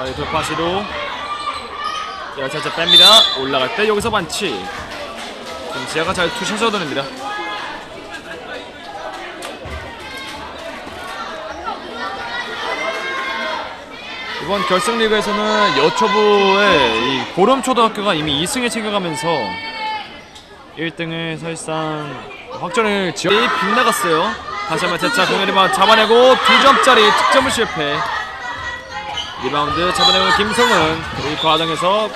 빨리 돌파 시도. 열차차 뺍니다. 올라갈 때 여기서 반칙. 김지아가 잘 투샷을 얻어냅니다. 이번 결승 리그에서는 여초부의 이 보름초등학교가 이미 2승을 챙겨가면서 1등을 사실상 확정을 지어 빗나갔어요. 다시 한번 대차 공연이만 잡아내고 2점짜리 득점을 실패. 리바운드 잡아내는 김성은 이 과정에서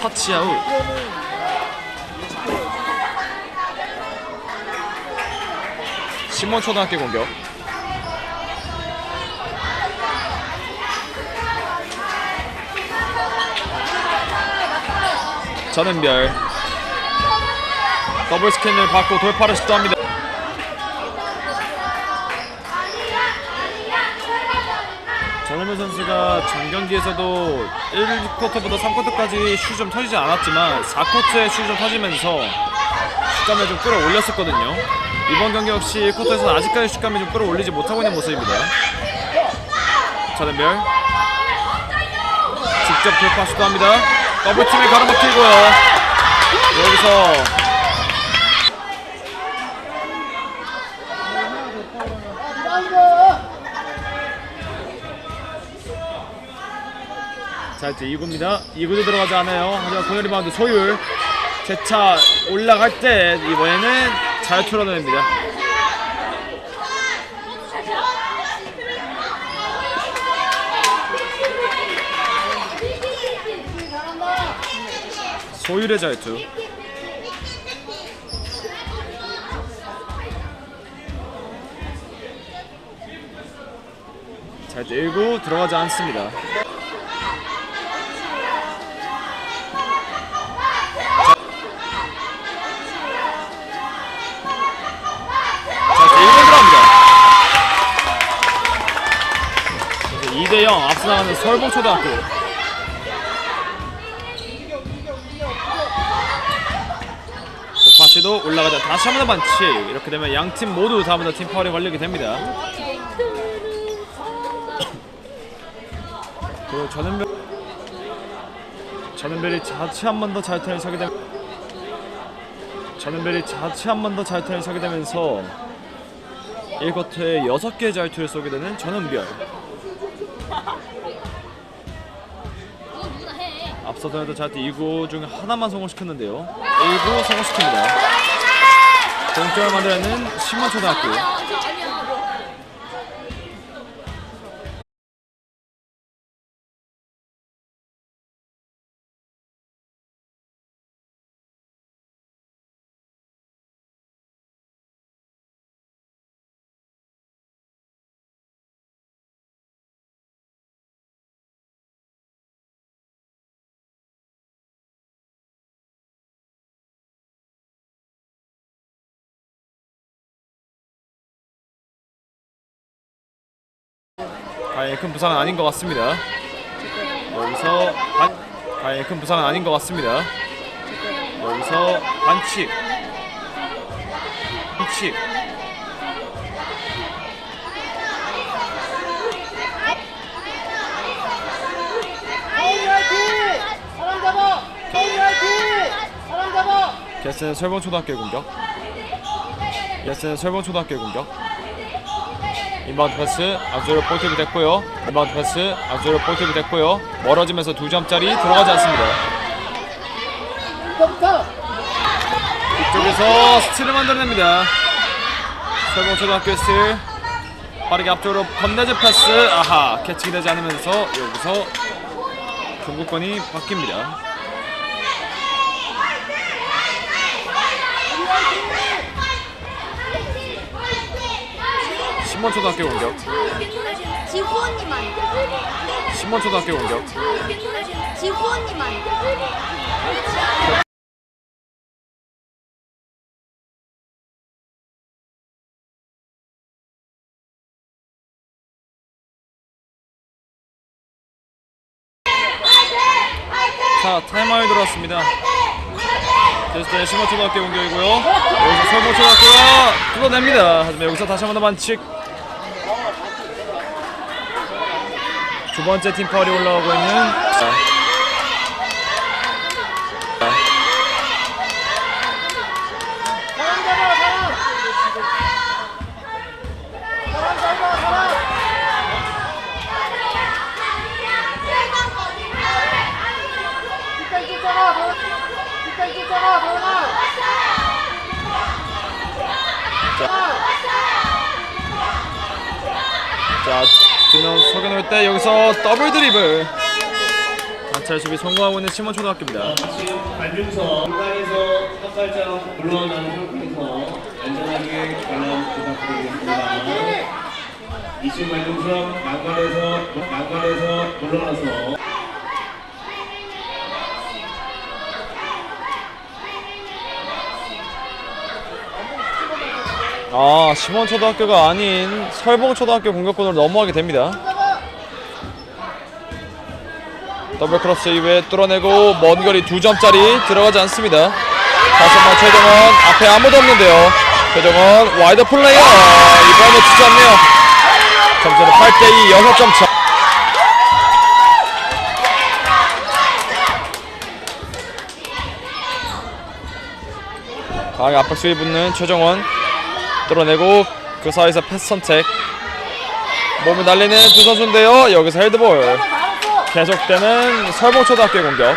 터치아웃. 신몬 초등학교 공격. 전은별 더블 스캔을 받고 돌파를 시도합니다. 전현민 선수가 전 경기에서도 1쿼터부터 3쿼터까지 슛이 좀 터지지 않았지만 4쿼터에 슛이 좀 터지면서 슛감을 좀 끌어올렸었거든요. 이번 경기 역시 1쿼터에서는 아직까지 슛감을 좀 끌어올리지 못하고 있는 모습입니다. 전현별 직접 돌파 시도합니다. 더블팀에 가로막히고요. 여기서 자 이제 2구입니다. 2구도 들어가지 않아요. 하지만 공연 리바운드 소율 재차 올라갈 때 이번에는 잘 털어냅니다. 소율의 자유투. 자 이제 1구 들어가지 않습니다. 5대0 앞서 나가는 설봉초등학교. 파시도 올라가자. 다시 한 번 더 반칙. 이렇게 되면 양 팀 모두 다음번더 팀 파울이 걸리게 됩니다. 그리고 전은별 전은별이 자체 한 번 더 자유탄을 차게 되면 전은별이 자체 한 번 더 자유탄을 차게 되면서 1쿼터에 6개의 자유투를 쏘게 되는 전은별. 앞서서도 잘투 2구 중 하나만 성공시켰는데요. 1구 성공시킵니다. 동점을 만들어내는 신문초등학교 다행히 큰 부상은 아닌 것 같습니다. 여기서 반, 다행히 큰 부상은 아닌 것 같습니다. 여기서 반칙. 잡아! 게스는 설봉초등학교의 공격. 게스는 설봉초등학교의 공격 인바운드 패스 아주로 볼팁이 됐고요. 인바운드 패스 아주로 볼팁이 됐고요. 멀어지면서 두 점짜리 들어가지 않습니다. 이쪽에서 스틸을 만들어냅니다. 설봉초등학교 스틸 빠르게 앞쪽으로 건네즈 패스. 아하 캐치가 되지 않으면서 여기서 경고권이 바뀝니다 신mon초등학교 공격 지후 언니만 신mon초등학교 공격 지후 언니만 자 타임아웃 들어왔습니다 데스턴의 심화초등학교 공격이고요. 여기서 설모초등학교가 뚫어냅니다. 하지만 여기서 다시 한 번 더 반칙. 두 번째 팀 파울이 올라오고 있는 자. 자. 두명 때 여기서 더블 드리블. 관찰 수비 성공하고 있는 심원 초등학교입니다. 관중석 중간에서 한 발짝 물러나는 상태에서 안전하게 관람 부탁드리겠습니다. 이쪽 관중석 난관에서 난관에서 물러나서 아, 심원초등학교가 아닌 설봉초등학교 공격권으로 넘어가게 됩니다. 더블 크로스 이후에 뚫어내고 먼 거리 두 점짜리 들어가지 않습니다. 다시 한번 최정원 앞에 아무도 없는데요. 최정원 와이드 플레이어 이번에 주지 않네요. 점수는 8대2 6점 차. 강하게 압박 수위 붙는 최정원 뚫어내고 그 사이에서 패스 선택 몸을 날리는 두 선수인데요 여기서 헤드볼 계속되는 설봉초등학교의 공격.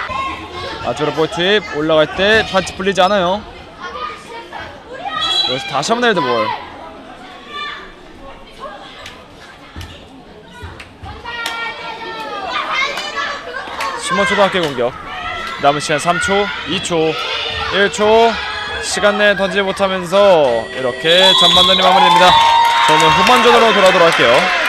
아주로 볼 투입 올라갈 때 반치 풀리지 않아요. 여기서 다시 한번 헤드볼. 심원초등학교의 공격. 남은 시간 3초 2초 1초. 시간 내에 던지지 못하면서 이렇게 전반전이 마무리됩니다. 저는 후반전으로 돌아오도록 할게요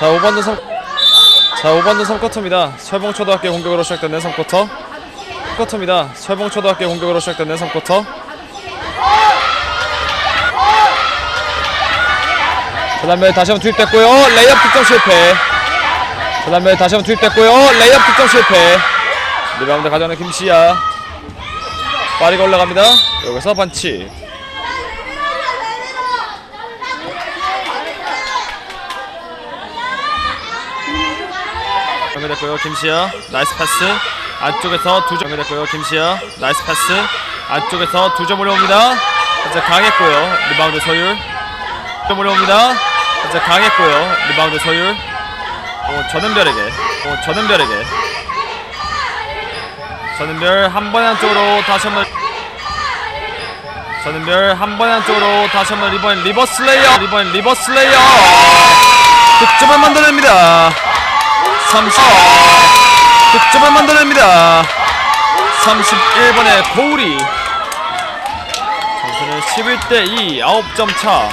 자 5번도 3... 자 5번도 3쿼터입니다. 설봉초등학교 공격으로 시작되는 3쿼터. 3쿼터입니다. 설봉초등학교 공격으로 시작되는 3쿼터. 전남면 다시 한번 투입됐고요. 레이업 득점 실패. 전남면 다시 한번 투입됐고요. 레이업 득점 실패. 리바운드 가져오는 김시야 빠르게 올라갑니다. 여기서 반치 연결됐고요. 김시야 나이스 패스. 안쪽에서 두점 연결됐고요. 김시야 나이스 패스. 안쪽에서 두 점 올려옵니다. 현재 강했고요. 리바운드 소율. 점 올려옵니다. 현재 강했고요. 리바운드 소율. 오, 전은별에게. 오, 전은별에게. 전은별 한 번에 한쪽으로 다시 한번 전은별 한 번에 한쪽으로 다시 한번 리번 리버스 레이어 리번 리버스 레이어. 득점을 만들어냅니다 30 득점을 만들어냅니다. 31번의 고우리 점수는 11대2 9점 차.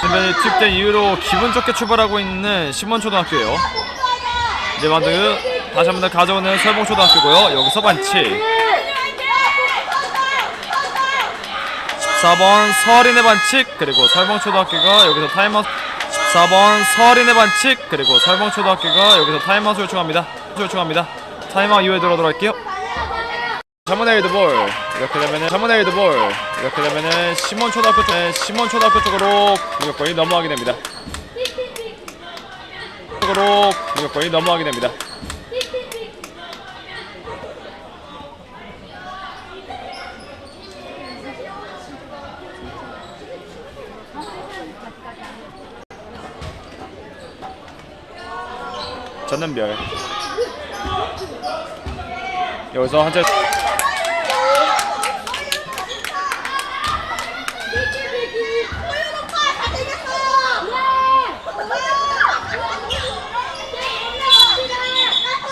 선배이 투입된 이후로 기분 좋게 출발하고 있는 신원초등학교예요. 리바운드 다시 한번더 가져오는 설봉초등학교고요. 여기서 반칙 14번 서린의 반칙 그리고 설봉초등학교가 여기서 타임아웃. 14번 서린의 반칙 그리고 설봉초등학교가 여기서 타임아웃을 요청합니다. 요청합니다. 타임아웃 이후에 들어오도록 할게요. 자모네이드 볼 이렇게 되면은 자모네이드 볼 이렇게 되면은 시몬초등학교 쪽 시몬초등학교 쪽으로 공격권이 넘어가게 됩니다. 쪽으로 공격권이 넘어가게 됩니다 전남별. 여기서 한째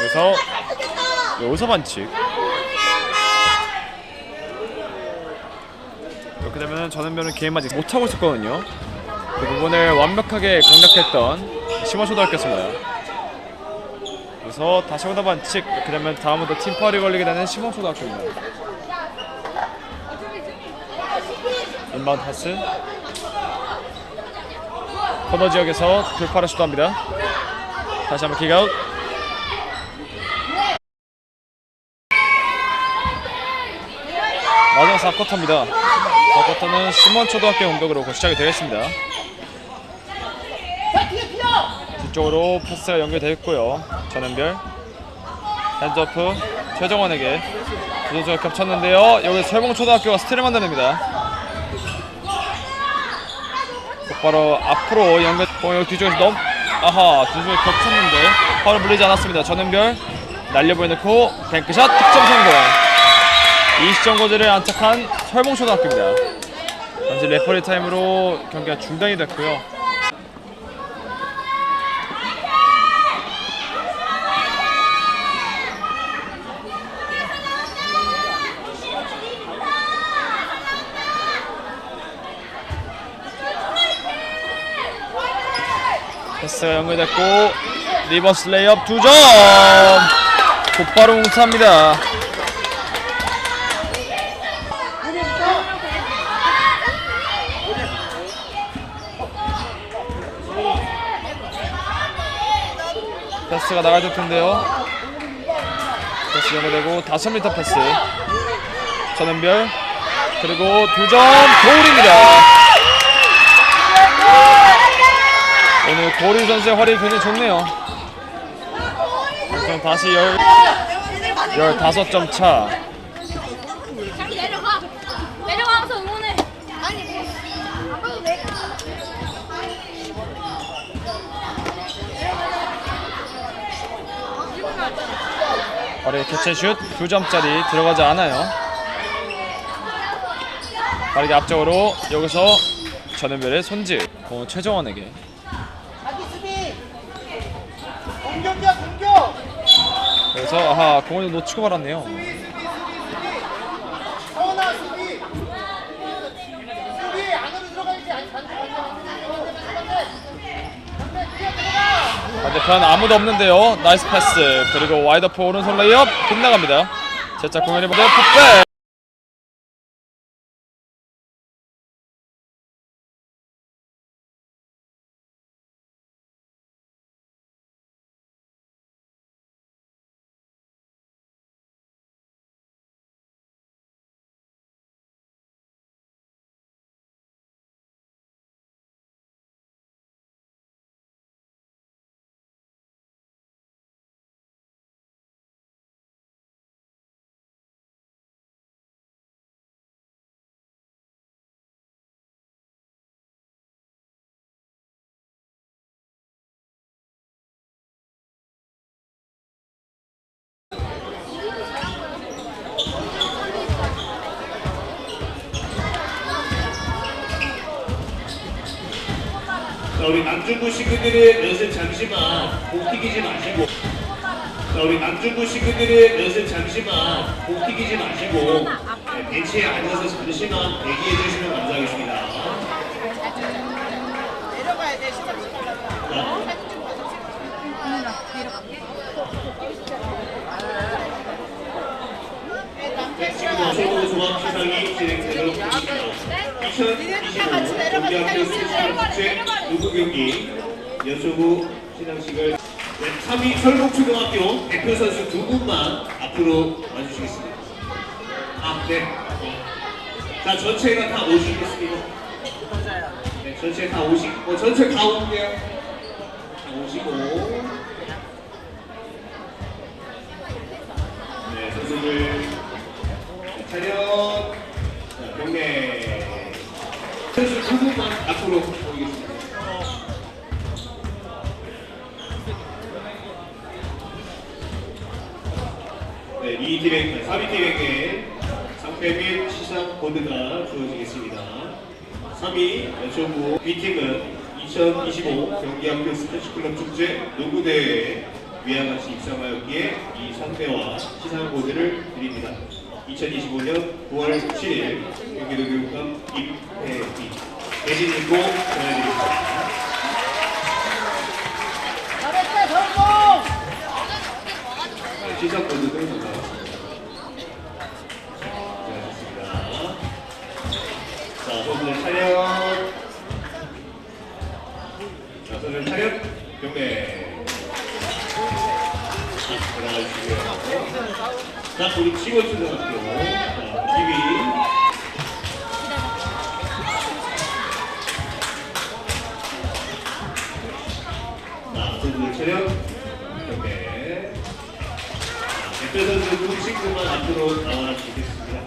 여기서 여기서 반칙. 이렇게 되면 전남별은 게임 아직 못하고 있었거든요. 그 부분을 완벽하게 공략했던 심화초등학교였습니다 여기서 다시 오다 반칙. 그러면 다음부터 팀파울이 걸리게 되는 시범초등학교입니다. 인바운드 패스. 코너 지역에서 돌파를 시도합니다. 다시 한번 킥아웃 마지막 4쿼터입니다. 4쿼터는 시몬초등학교 공격으로 곧 시작이 되겠습니다 뒤쪽으로 패스가 연결되었고요. 전현별 핸드오프 최정원에게 두 선수가 겹쳤는데요. 여기 설봉초등학교가 스틸을 만들어냅니다. 곧바로 앞으로 연결 어, 여기 뒤쪽에서 넘 아하 두 선수가 겹쳤는데 파울 불리지 않았습니다. 전현별 날려보내놓고 뱅크샷 득점 성공. 이 시점 고지를 안착한 설봉초등학교입니다. 현재 레퍼리 타임으로 경기가 중단이 됐고요. 패스가 연결됐고 리버스 레이업 2점. 곧바로 공차합니다. 패스가 나가야 될 텐데요. 패스 연결되고 5m 패스. 전현별. 그리고 2점. 도울입니다 오늘 고리 선수의 활약이 굉장히 좋네요. 그럼 다시 열, 15점 차. 자기 내려가. 내려가서 응원해. 아니. 발의 교체 슛 2점짜리 들어가지 않아요. 빠르게 앞쪽으로 여기서 전현별의 손질. 어, 최정원에게. 자기 수비 공격이야 공격 그래서 아하 공을 놓치고 말았네요. 서원아 수비 수비 안으로 들어가야지 아니 반대 반대 반대 반대 뛰어 들어가 반대편 아무도 없는데요. 나이스 패스. 그리고 와이더프 오른손 레이업 빗나갑니다. 제차 공연이 보대 풋백. 자, 우리 남중부 식구들은 연습 잠시만 공 튀기지 마시고. 자, 우리 남중부 식구들은 연습 잠시만 공 튀기지 마시고 네, 벤치에 앉아서 잠시만 대기해 주시면 감사하겠습니다. 내려가야 돼 시작 지금 최고 종합 시상이 진행되도록 하겠습니다. 2025 경기학교 스포츠 누구 경기 여초부 시상식을 네, 3위 철곡초등학교 대표 선수 두 분만 앞으로 와주시겠습니다. 아, 네. 자, 전체가 다 오시겠습니다. 네, 전체 다 오시, 어, 전체 다 오게요. 다 오시고. 네, 선수들 차렷 자, 경례 두 분만 앞으로 보이겠습니다. 네, 이 팀의 3위 팀에게 상패 및 시상 코드가 주어지겠습니다. 3위 여초부 B팀은 2025 경기학교 스포츠클럽 축제 농구대회에 위와 같이 입상하였기에 이 상패와 시상 코드를 드립니다. 2025년 9월 7일 경기도 교육감 임혜비 대신이고 보내드립니다. 잘했다, 성공! 네, 시작 먼저 끊어 자, 손을 차렷. 자, 손을 차렷. 경례. 돌아가시고요. 자, 우리 치고 출동할게요. 자, 2위. 차렷. 대표 선수 두 친구만 앞으로 나와라 주겠습니다.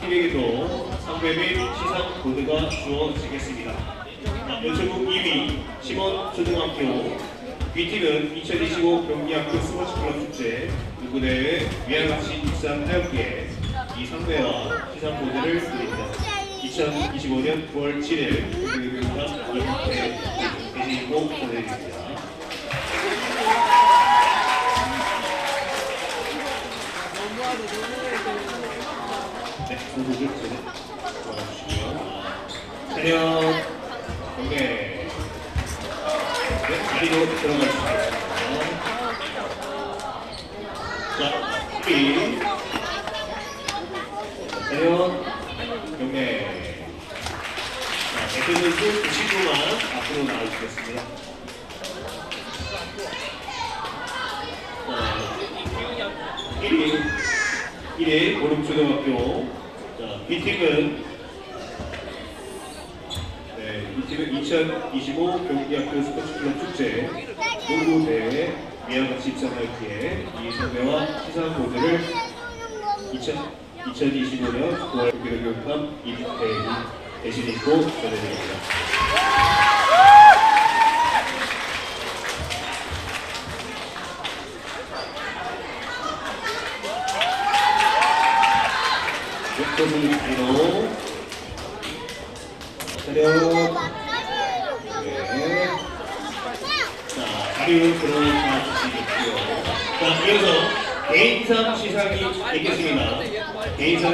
팀에게도 상배 및 시상 보드가 주어지겠습니다. 자, 연초국 2위 심원 초등학교 B팀은 2025 경기학교 스포츠클럽 축제 누구대회 위안같이 입상 하였기에 이 상배와 시상 보드를 드립니다. 2025년 9월 7일 금요일과 이렇게 대 신고 보내드립니다. 네, 저는 도와주시고요. 차렷, 공개. 네, 자리로 들어가 주시겠습니다. 자. 차렷, 경례. 자, 대표 선수 90분만 앞으로 나와주겠습니다. 자, 1위, 1위 고lum초등학교. 자, B팀은 네, 이 팀은 2025 경기학교 스포츠클럽 축제 농구 대회 위안같이 입상하였기에 이 선배와 시상 보드를 2025년 9월 경기도교육감 이대희 입고 전해드립니다. 이어서 개인상 시상이 있겠습니다. 개인상